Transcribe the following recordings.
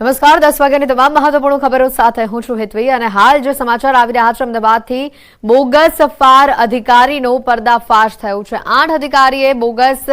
નમસ્કાર, દસ વાગ્યાની તમામ મહત્વપૂર્ણ ખબરો સાથે હું છું હેતવી અને હાલ જે સમાચાર આવી રહ્યા છે અમદાવાદથી, બોગસ ફાર અધિકારીનો પર્દાફાશ થયો છે. આઠ અધિકારીએ બોગસ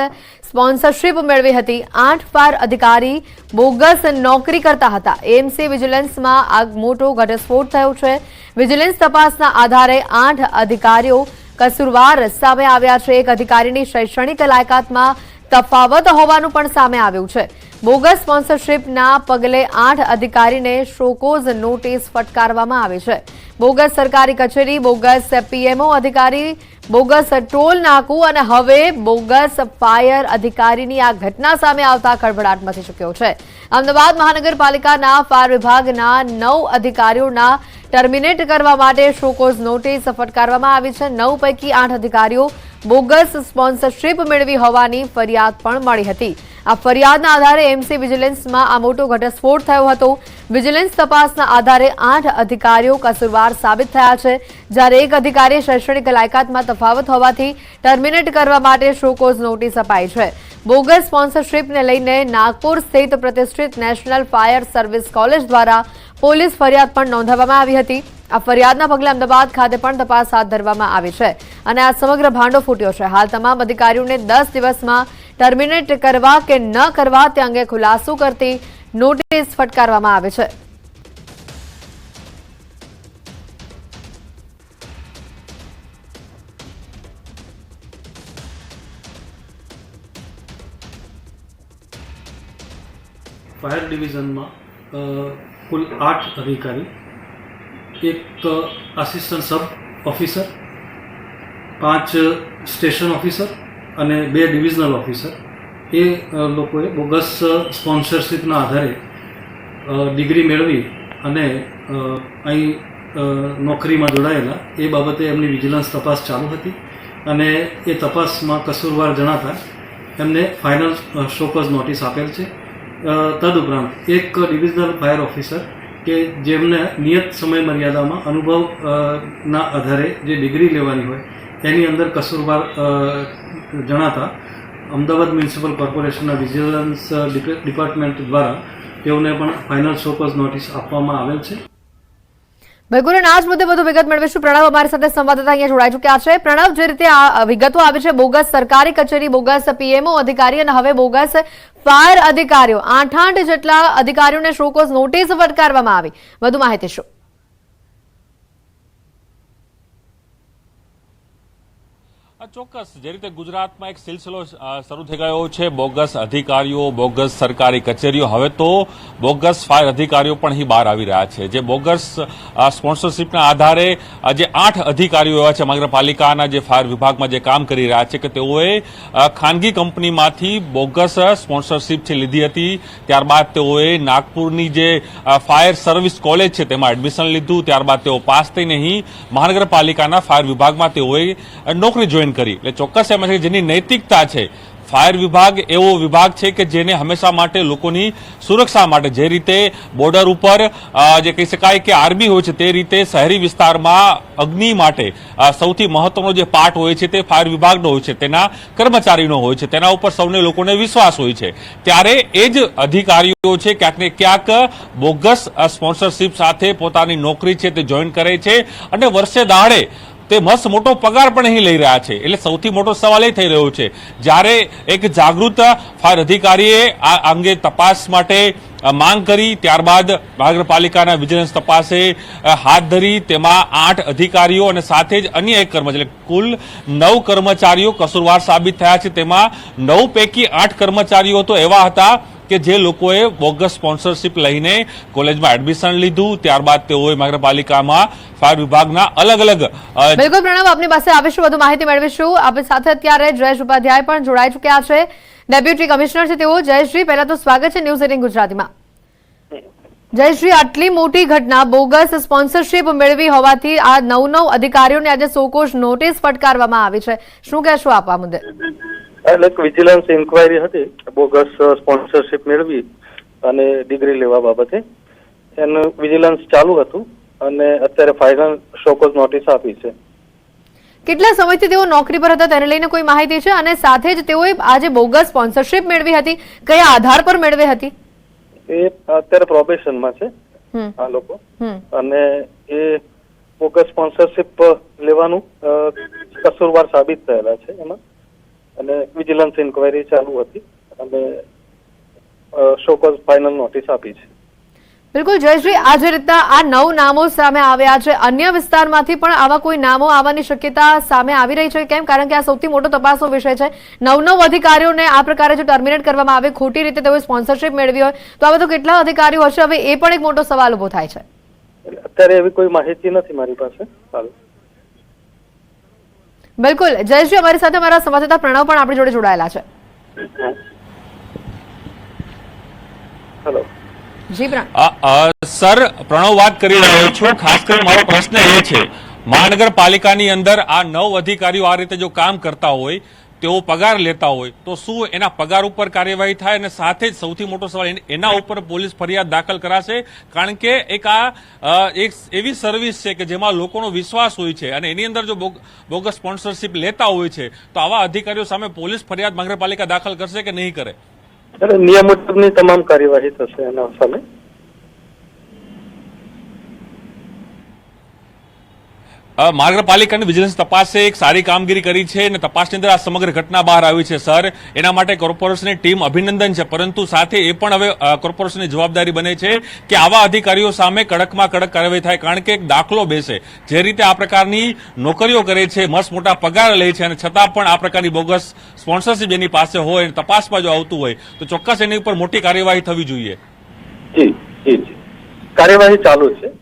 સ્પોન્સરશીપ મેળવી હતી. આઠ ફાર અધિકારી બોગસ નોકરી કરતા હતા. એએમસી વિજિલન્સમાં આ મોટો ઘટસ્ફોટ થયો છે. વિજિલન્સ તપાસના આધારે આઠ અધિકારીઓ કસુરવાર સામે આવ્યા છે. એક અધિકારીની શૈક્ષણિક લાયકાતમાં તફાવત હોવાનું પણ સામે આવ્યું છે. બોગસ સ્પોન્સરશીપના પગલે આઠ અધિકારીને શોકોઝ નોટિસ ફટકારવામાં આવી છે. બોગસ સરકારી કચેરી, બોગસ પીએમઓ અધિકારી, બોગસ ટોલ નાકું અને હવે બોગસ ફાયર અધિકારીની આ ઘટના સામે આવતા ખળભળાટ મચી ચૂક્યો છે. અમદાવાદ મહાનગરપાલિકાના ફાયર વિભાગના નવ અધિકારીઓના ટર્મિનેટ કરવા માટે શોકોઝ નોટિસ ફટકારવામાં આવી છે. નવ પૈકી આઠ અધિકારીઓ બોગસ સ્પોન્સરશીપ મેળવી હોવાની ફરિયાદ પણ મળી હતી. આ ફરિયાદના આધારે એમસી વિજિલન્સમાં આ મોટો ઘટસ્ફોટ થયો હતો. વિજિલન્સ તપાસના આધારે આઠ અધિકારીઓ કસૂરવાર સાબિત થયા છે. જ્યારે એક અધિકારી શૈક્ષણિક લાયકાતમાં તફાવત હોવાથી ટર્મિનેટ કરવા માટે શોકોઝ નોટિસ અપાઈ છે. બોગસ સ્પોન્સરશીપને લઈને નાગપુર સ્થિત પ્રતિષ્ઠિત નેશનલ ફાયર સર્વિસ કોલેજ દ્વારા પોલીસ ફરિયાદ પણ નોંધાવવામાં આવી હતી. આ ફરિયાદના પગલે અમદાવાદ ખાતે પણ તપાસ હાથ ધરવામાં આવી છે. અને આ સમગ્ર ભાંડો ફૂટ્યો છે. હાલ તમામ અધિકારીઓને દસ દિવસમાં ટર્મિનેટ કરવા કે ન કરવા તે અંગે ખુલાસો કરતી નોટિસ ફટકારવામાં આવે છે ફાયર ડિવિઝનમાં અ, કુલ આઠ અધિકારી એક આસિસ્ટન્ટ સબ ઓફિસર પાંચ સ્ટેશન ઓફિસર અને બે ડિવિઝનલ ઓફિસર એ લોકોએ બોગસ સ્પોન્સરશીપના આધારે ડિગ્રી મેળવી અને અહીં નોકરીમાં જોડાયેલા. એ બાબતે એમની વિજિલન્સ તપાસ ચાલુ હતી અને એ તપાસમાં કસૂરવાર જણાતા એમને ફાઇનલ શોકસ નોટિસ આપેલ છે. તદુપરાંત એક ડિવિઝનલ ફાયર ઓફિસર કે જેમને નિયત સમય મર્યાદામાં અનુભવ ના આધારે જે ડિગ્રી લેવાની હોય, એની અંદર કસૂરવાર જણાતા, અમદાવાદ મ્યુનિસિપલ કોર્પોરેશનના વિજિલન્સ ડિપાર્ટમેન્ટ દ્વારા તેઓને પણ ફાઇનલ શોકસ નોટિસ આપવામાં આવેલ છે. વધુ વિગત મેળવીશું. પ્રણવ અમારી સાથે સંવાદદાતા અહીંયા જોડાઈ ચૂક્યા છે. પ્રણવ, જે રીતે વિગતો આવી છે, બોગસ સરકારી કચેરી, બોગસ પીએમઓ અધિકારી અને હવે બોગસ ફાયર અધિકારીઓ, આઠ આઠ જેટલા અધિકારીઓને શોકોઝ નોટિસ ફટકારવામાં આવી. વધુ માહિતી શું? ચોક્કસ, જે રીતે ગુજરાતમાં એક સિલસિલો શરૂ થઈ ગયો છે, બોગસ અધિકારીઓ, બોગસ સરકારી કચેરીઓ, હવે તો બોગસ ફાયર અધિકારીઓ પણ અહીં બહાર આવી રહ્યા છે. જે બોગસ સ્પોન્સરશિપના આધારે જે આઠ અધિકારીઓ એવા છે મહાનગરપાલિકાના જે ફાયર વિભાગમાં જે કામ કરી રહ્યા છે કે તેઓએ ખાનગી કંપનીમાંથી બોગસ સ્પોન્સરશીપ છે લીધી હતી. ત્યારબાદ તેઓએ નાગપુરની જે ફાયર સર્વિસ કોલેજ છે તેમાં એડમિશન લીધું. ત્યારબાદ તેઓ પાસ થઈને અહીં મહાનગરપાલિકાના ફાયર વિભાગમાં તેઓએ નોકરી જોઈન કરી. એટલે ચોક્કસ એમ છે જેની નૈતિકતા છે, ફાયર વિભાગ એવો વિભાગ છે કે જેને હંમેશા માટે લોકોની સુરક્ષા માટે જે રીતે બોર્ડર ઉપર જે કહી શકાય કે આર્મી હોય છે તે રીતે શહેરી વિસ્તારમાં અગ્નિ માટે સૌથી મહત્વનો જે પાર્ટ હોય છે તે ફાયર વિભાગનો હોય છે, તેના કર્મચારીનો હોય છે, તેના ઉપર સૌને લોકોને વિશ્વાસ હોય છે. ત્યારે એ જ અધિકારીઓ છે, ક્યાંક ક્યાંક બોગસ સ્પોન્સરશીપ સાથે પોતાની નોકરી છે તે જોઈન કરે છે અને વર્ષે દાડે તે મસ્ત મોટો પગાર પણ અહીં લઈ રહ્યા છે. એટલે સૌથી મોટો સવાલ એ થઈ રહ્યો છે, જ્યારે એક જાગૃત ફાયર અધિકારીએ આ અંગે તપાસ માટે માંગ કરી, ત્યારબાદ મહાનગરપાલિકાના વિજિલન્સ તપાસે હાથ ધરી, તેમાં આઠ અધિકારીઓ અને સાથે જ અન્ય એક કર્મચારી કુલ નવ કર્મચારીઓ કસૂરવાર સાબિત થયા છે. તેમાં નવ પૈકી આઠ કર્મચારીઓ તો એવા હતા કે જે લોકોએ બોગસ સ્પોન્સરશીપ લઈને કોલેજમાં એડમિશન લીધું, ત્યારબાદ તેઓએ નગરપાલિકામાં ફાયર વિભાગના અલગ અલગ બિલકુલ પ્રણવ, આપની પાસે આવીશું, વધુ માહિતી મેળવીશું. આપણી સાથે અત્યારે જયેશ ઉપાધ્યાય પણ જોડાઈ ચૂક્યા છે. ડેપ્યુટી કમિશનર છે તેઓ. જયેશજી, પહેલા તો સ્વાગત છે ન્યૂઝ એટીન ગુજરાતીમાં. જયશ્રી આટલી મોટી ઘટના, બોગસ સ્પોન્સરશીપ મેળવી હોવાથી આ નવ નવ અધિકારીઓને આજે સોકોશ નોટિસ ફટકારવામાં આવી છે. શું કહેશો આપ આ મુદ્દે? એટલે એક વિજિલન્સ ઇન્કવાયરી હતી બોગસ સ્પોન્સરશિપ મેળવી અને ડિગ્રી લેવા બાબતે. એનું વિજિલન્સ ચાલુ હતું અને અત્યારે ફાઇનલ શોકોઝ નોટિસ આપી છે. કેટલા સમયથી તેઓ નોકરી પર હતા તેને લઈને કોઈ માહિતી છે? અને સાથે જ તેઓએ આજે બોગસ સ્પોન્સરશિપ મેળવી હતી. કયા આધાર પર મેળવી હતી? એ અત્યારે પ્રોબેશનમાં છે આ લોકો. અને એ બોગસ સ્પોન્સરશિપ લેવાનું કસૂરવાર સાબિત થયેલા છે એમાં. અને વિજિલન્સ ઇન્કવાયરી ચાલુ હતી અને શોકોઝ ફાઇનલ નોટિસ આપી છે. બિલકુલ જયશ્રી આ જે રીતના આ નવ નામો સામે આવ્યા છે અન્ય વિસ્તારમાંથી પણ આવા કોઈ નામો આવવાની શક્યતા સામે આવી રહી છે? કેમ? કારણ કે આ સૌથી મોટો તપાસનો વિષય છે. નવ નવ અધિકારીઓને આ પ્રકારે જો ટર્મિનેટ કરવામાં આવે ખોટી રીતે તેઓએ સ્પોન્સરશિપ મેળવી હોય તો આવા તો કેટલા અધિકારીઓ હશે? હવે એ પણ એક મોટો સવાલ ઊભો થાય છે. અત્યારે એવી કોઈ માહિતી નથી મારી પાસે. બિલકુલ. જયેશજી અમારી સાથે અમારા સંવાદદાતા પ્રણવ પણ આપણી જોડે જોડાયેલા છે. Hello ji Pranav. Uh, uh, sir Pranav વાત કરી રહ્યો છું. ખાસ કરીને મારો પ્રશ્ન એ છે. મહાનગરપાલિકાની અંદર આ નવ અધિકારીઓ આ રીતે જો કામ કરતા હોય તેઓ પગાર લેતા હોય, તો શું એના પગાર ઉપર કાર્યવાહી થાય? અને સાથે જ સૌથી મોટો સવાલ એના ઉપર પોલીસ ફરિયાદ દાખલ કરાશે. કારણ કે એક આ એક એવી સર્વિસ છે કે જેમાં લોકોનો વિશ્વાસ હોય છે અને એની અંદર જો બોગસ સ્પોન્સરશિપ લેતા હોય છે, તો આવા અધિકારીઓ સામે પોલીસ ફરિયાદ મહાનગરપાલિકા દાખલ કરશે કે નહીં કરે? નિયમ મુજબની તમામ કાર્યવાહી થશે એના સામે. અ, મહાનગરપાલિકાની વિજિલન્સ તપાસે એક સારી કામગીરી કરી છે અને તપાસની અંદર આ સમગ્ર ઘટના બહાર આવી છે સર. એના માટે કોર્પોરેશનની ટીમ અભિનંદન છે પરંતુ સાથે એ પણ હવે કોર્પોરેશનની જવાબદારી બને છે કે આવા અધિકારીઓ સામે કડકમાં કડક કાર્યવાહી થાય કારણ કે એક દાખલો બેસે. જે રીતે આ પ્રકારની નોકરીઓ કરે છે મસ્ત મોટા પગાર લે છે અને છતાં પણ આ પ્રકારની બોગસ સ્પોન્સરશિપ એની પાસે હોય અને તપાસમાં જો આવતું હોય તો ચોક્કસ એની ઉપર મોટી કાર્યવાહી થવી જોઈએ. કાર્યવાહી ચાલુ છે એ કે-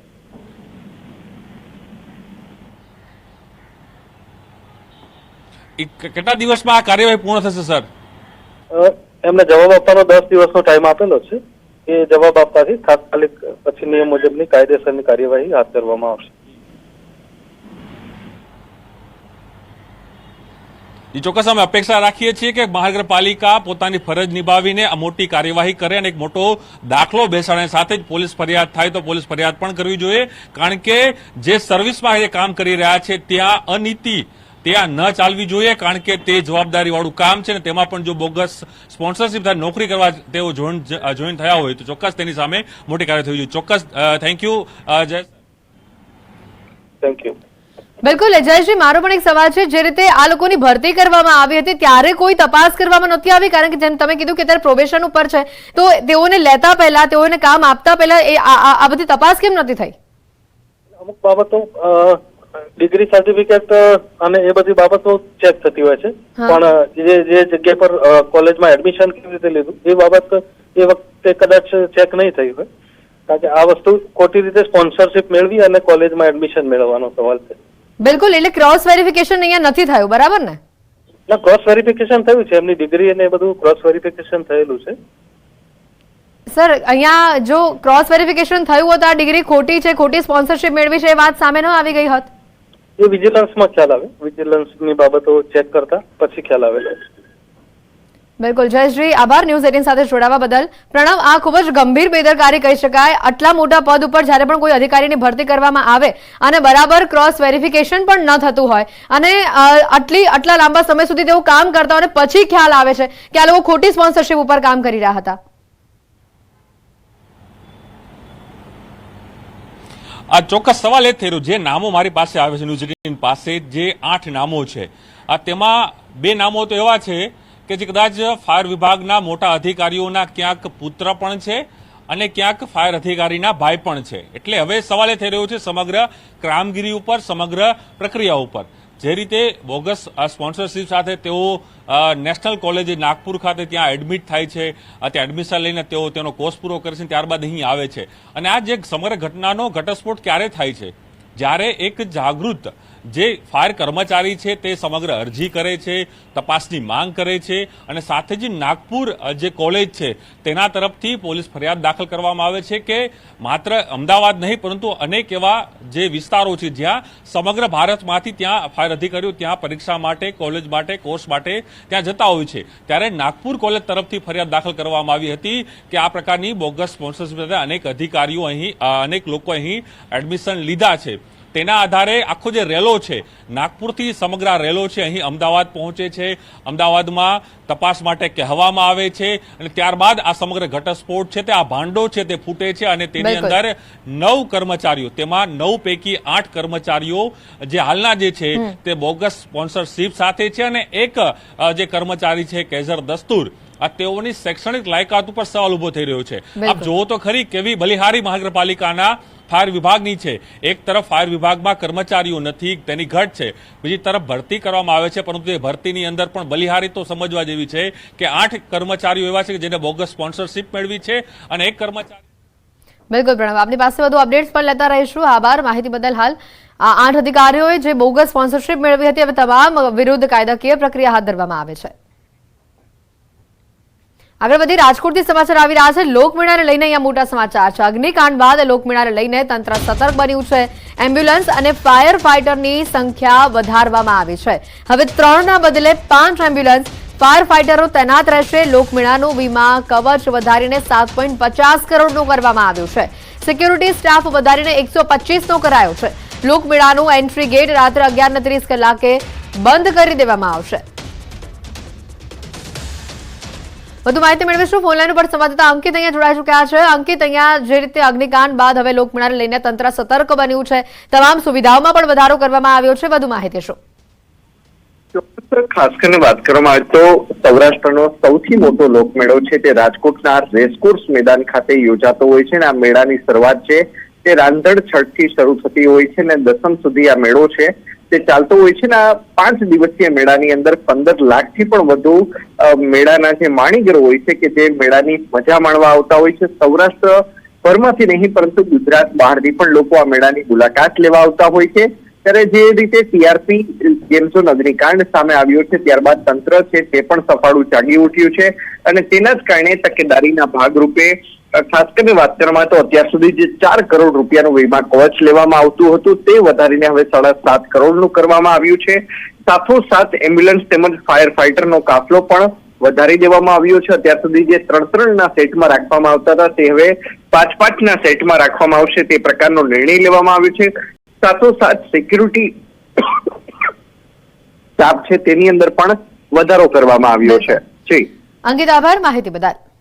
કેટલા દિવસમાં આ કાર્યવાહી પૂર્ણ થશે સર? એમને જવાબ આપવાનો દસ દિવસનો ટાઈમ આપેલો છે. એ જવાબ આપવાથી તાત્કાલિક પછી નિયમ મુજબની કાયદેસરની કાર્યવાહી હાથ ધરવામાં આવશે. એ ચોક્કસ અમે અપેક્ષા રાખીએ છીએ કે મહાનગરપાલિકા પોતાની ફરજ નિભાવીને આ મોટી કાર્યવાહી કરે અને એક મોટો દાખલો બેસાડે. સાથે જ પોલીસ ફરિયાદ થાય તો પોલીસ ફરિયાદ પણ કરવી જોઈએ. કારણ કે જે સર્વિસમાં એ કામ કરી રહ્યા છે ત્યાં અનીતિ ત્યાં ન ચાલવી જોઈએ કારણ કે તે જવાબદારી વાળું કામ છે ને તેમાં પણ જો બોગસ સ્પોન્સરશિપ થાય નોકરી કરવા તેઓ જોઈન જોઈન થયા હોય તો ચોક્કસ તેની સામે મોટી કાર્ય થવી જોઈએ. ચોક્કસ thank you Jay thank you બિલકુલ જયશ્રી મારો પણ એક સવાલ છે. જે રીતે આ લોકોની ભરતી કરવામાં આવી હતી ત્યારે કોઈ તપાસ કરવામાં નથી આવી કારણ કે જેમ તમે કીધું કે અત્યારે પ્રોબેશન ઉપર છે તો તેઓને લેતા પહેલા તેઓને કામ આપતા પહેલા એ આ આ- આ બધી તપાસ કેમ નથી થઈ? અમુક બાબતો ડિગ્રી સર્ટિફિકેટ અને એ બધી બાબતો ચેક થતી હોય છે. પણ જે જે જગ્યા પર કોલેજમાં એડમિશન કેવી રીતે લીધું એ બાબત એ વખતે કદાચ ચેક નહીં થઈ હોય. કારણ કે આ વસ્તુ ખોટી રીતે સ્પોન્સરશિપ મેળવી અને કોલેજમાં એડમિશન મેળવવાનો સવાલ છે. બિલકુલ એટલે ક્રોસ વેરિફિકેશન અહીંયા નથી થયું બરાબર ને? ના ક્રોસ વેરિફિકેશન થયું છે એમની ડિગ્રી અને એ બધું ક્રોસ વેરિફિકેશન થયેલું છે. સર અહીંયા જો ક્રોસ વેરિફિકેશન થયું હોત આ ડિગ્રી ખોટી છે ખોટી સ્પોન્સરશિપ મેળવી છે એ વાત સામે ન આવી ગઈ હોત. એ વિજિલન્સમાં ખ્યાલ આવે. વિજિલન્સની બાબતો ચેક કરતા પછી ખ્યાલ આવે. બિલકુલ. જયશ્રી આભાર ન્યૂઝ એટીન સાથે જોડાવા બદલ. પ્રણવ, આ ખૂબ જ ગંભીર બેદરકારી કહી શકાય. આટલા મોટા પદ ઉપર જ્યારે પણ કોઈ અધિકારીની ભરતી કરવામાં આવે અને બરાબર ક્રોસ વેરિફિકેશન પણ ન થતું હોય અને આટલી, આટલા લાંબા સમય સુધી તેઓ કામ કરતા અને પછી ખ્યાલ આવે છે કે આ લોકો ખોટી સ્પોન્સરશિપ ઉપર કામ કરી રહ્યા હતા. આ ચોક્કસ સવાલ એ થઈ રહ્યો જે નામો મારી પાસે આવે છે એટીન પાસે જે આઠ નામો છે. આ તેમાં બે નામો તો એવા છે કે જે કદાચ ફાયર વિભાગના મોટા અધિકારીઓના ક્યાંક પુત્ર પણ છે અને ક્યાંક ફાયર અધિકારીના ભાઈ પણ છે. એટલે હવે સવાલ એ થઈ રહ્યો છે સમગ્ર કામગીરી ઉપર, સમગ્ર પ્રક્રિયા ઉપર. જે રીતે બોગસ સ્પોન્સરશિપ સાથે તેઓ નેશનલ કોલેજ નાગપુર ખાતે ત્યાં એડમિટ થાય છે. ત્યાં એડમિશન લઈને તેઓ તેનો કોર્સ પૂરો કરે છે. ત્યારબાદ અહીં આવે છે. અને આ જે સમગ્ર ઘટનાનો ઘટસ્ફોટ ક્યારે થાય છે? જ્યારે એક જાગૃત જે ફાયર કર્મચારી છે તે સમગ્ર અરજી કરે છે, તપાસની માંગ કરે છે અને સાથે જ નાગપુર જે કોલેજ છે તેના તરફથી પોલીસ ફરિયાદ દાખલ કરવામાં આવે છે કે માત્ર અમદાવાદ નહીં, પરંતુ અનેક એવા જે વિસ્તારો છે જ્યાં સમગ્ર ભારતમાંથી ત્યાં ફાયર અધિકારીઓ ત્યાં પરીક્ષા માટે, કોલેજ માટે, કોર્સ માટે ત્યાં જતા હોય છે. ત્યારે નાગપુર કોલેજ તરફથી ફરિયાદ દાખલ કરવામાં આવી હતી કે આ પ્રકારની બોગસ સ્પોન્સરશીપ અનેક અધિકારીઓ અહીં અનેક લોકો અહીં એડમિશન લીધા છે. તેના આધારે આખો જે રેલો છે નાગપુરથી સમગ્ર રેલો છે અહીં અમદાવાદ પહોંચે છે. અમદાવાદમાં તપાસ માટે કહેવામાં આવે છે અને ત્યારબાદ આ સમગ્ર ઘટસ્ફોટ છે તે આ ભાંડો છે તે ફૂટે છે અને તેની અંદર નવ કર્મચારીઓ તેમાં નવ પૈકી આઠ કર્મચારીઓ જે હાલના જે છે તે બોગસ સ્પોન્સરશિપ સાથે છે અને એક જે કર્મચારી છે કેઝર દસ્તુર આ તેઓની શૈક્ષણિક લાયકાત ઉપર સવાલ ઊભો થઈ રહ્યો છે. આપ જોવો જુઓ તો ખરી કેવી બલિહારી મહાનગરપાલિકાના ફાયર વિભાગની છે. એક તરફ ફાયર વિભાગમાં કર્મચારીઓ નથી, તેની ઘટ છે. બીજી તરફ ભરતી કરવામાં આવે છે, પરંતુ એ ભરતીની અંદર પણ બલિહારી તો સમજવા જેવી છે કે આઠ કર્મચારીઓ એવા છે કે જેને બોગસ સ્પોન્સરશિપ મેળવી છે અને એક કર્મચારી બિલકુલ પ્રણવ, આપની પાસે વધુ અપડેટ્સ પણ લેતા રહીશું. આભાર. માહિતી બદલ હાલ આઠ અધિકારીઓએ જે બોગસ સ્પોન્સરશિપ મેળવી હતી, હવે તમામ વિરુદ્ધ કાયદાકીય પ્રક્રિયા હાથ ધરવામાં આવે છે. આગળ વધી રાજકોટથી સમાચાર આવી રહ્યા છે. લોકમેળાને લઈને અહીંયા મોટા સમાચાર છે. અગ્નિકાંડ બાદ લોકમેળાને લઈને તંત્ર સતર્ક બન્યું છે. એમ્બ્યુલન્સ અને ફાયર ફાઇટરની સંખ્યા વધારવામાં આવી છે. હવે ત્રણના બદલે પાંચ એમ્બ્યુલન્સ ફાયર ફાઇટરો તૈનાત રહેશે. લોકમેળાનું વીમા કવચ વધારીને સાત પોઈન્ટ પચાસ કરોડનું કરવામાં આવ્યું છે. સિક્યુરિટી સ્ટાફ વધારીને એકસો પચીસનો કરાયો છે. લોકમેળાનું એન્ટ્રી ગેટ રાત્રે અગિયાર ત્રીસ કલાકે બંધ કરી દેવામાં આવશે. વધુ માહિતી મેળવીશું. ફોનલાઈન ઉપર સંવાદદાતા અંકિત અહીંયા જોડાઈ ચુક્યા છે. અંકિત, અહીંયા જે રીતે અગ્નિકાંડ બાદ હવે લોકમેળાને લઈને તંત્ર સતર્ક બન્યું છે, તમામ સુવિધાઓમાં પણ વધારો કરવામાં આવ્યો છે. વધુ માહિતી શું? ખાસ કરીને વાત કરવામાં આવે તો સૌરાષ્ટ્રનો સૌથી મોટો લોકમેળો છે તે રાજકોટના રેસકોર્સ મેદાન ખાતે યોજાતો હોય છે અને આ મેળાની શરૂઆત છે તે રાંધણ છઠથી શરૂ થતી હોય છે અને દસમ સુધી આ મેળો છે. તે ચાલતો હોય છે ને આ પાંચ દિવસીય મેળાની અંદર પંદર લાખથી પણ વધુ મેળાના જે માણીગરો હોય છે કે જે મેળાની મજા માણવા આવતા હોય છે સૌરાષ્ટ્ર ભરમાંથી નહીં, પરંતુ ગુજરાત બહારથી પણ લોકો આ મેળાની મુલાકાત લેવા આવતા હોય છે. ત્યારે જે રીતે ટીઆરપી ગેમ ઝોન અગ્નિકાંડ સામે આવ્યો છે, ત્યારબાદ તંત્ર છે તે પણ સફાળું જાગી ઉઠ્યું છે અને તેના જ કારણે તકેદારીના ભાગરૂપે ખાસ કરીને વાત કરવામાં તો અત્યાર સુધી જે ચાર કરોડ રૂપિયાનું વીમા કવચ લેવામાં આવતું હતું, તે વધારીને હવે સાડા સાત કરોડનું કરવામાં આવ્યું છે. સાથોસાથ એમ્બ્યુલન્સ તેમજ ફાયર ફાઈટરનો કાફલો પણ વધારી દેવામાં આવ્યો છે. અત્યાર સુધી જે ત્રણ ત્રણના સેટમાં રાખવામાં આવતા હતા, તે હવે પાંચ પાંચના સેટમાં રાખવામાં આવશે તે પ્રકારનો નિર્ણય લેવામાં આવ્યો છે. સાથોસાથ સિક્યુરિટી સ્ટાફ છે, તેની અંદર પણ વધારો કરવામાં આવ્યો છે. જી. અંકિત, આભાર. માહિતી બદલ.